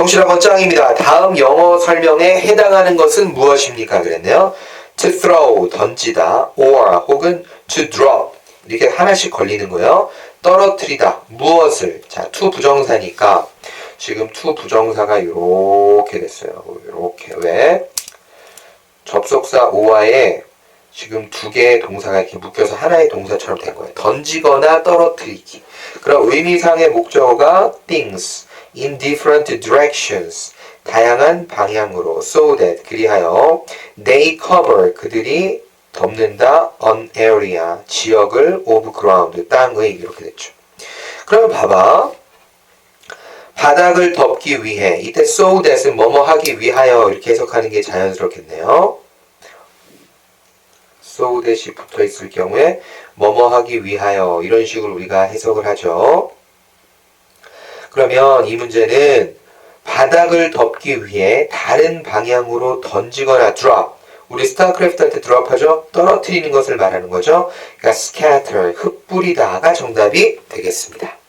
성실학원 짱입니다. 다음 영어 설명에 해당하는 것은 무엇입니까? 그랬네요. to throw, 던지다, or 혹은 to drop 이렇게 하나씩 걸리는 거예요. 떨어뜨리다, 무엇을. 자, to 부정사니까 지금 to 부정사가 이렇게 됐어요. 이렇게 왜? 접속사 오와에 지금 두 개의 동사가 이렇게 묶여서 하나의 동사처럼 된 거예요. 던지거나 떨어뜨리기. 그럼 의미상의 목적어가 things in different directions. 다양한 방향으로 so that 그리하여 they cover 그들이 덮는다 an area 지역을 of ground 땅의 이렇게 됐죠. 그러면 봐봐. 바닥을 덮기 위해 이때 so that은 뭐뭐 하기 위하여 이렇게 해석하는 게 자연스럽겠네요. so that이 붙어 있을 경우에 뭐뭐 하기 위하여 이런 식으로 우리가 해석을 하죠. 그러면 이 문제는 바닥을 덮기 위해 다른 방향으로 던지거나 drop. 우리 스타크래프트 할때 drop 하죠? 떨어뜨리는 것을 말하는 거죠. 그러니까 scatter, 흩뿌리다가 정답이 되겠습니다.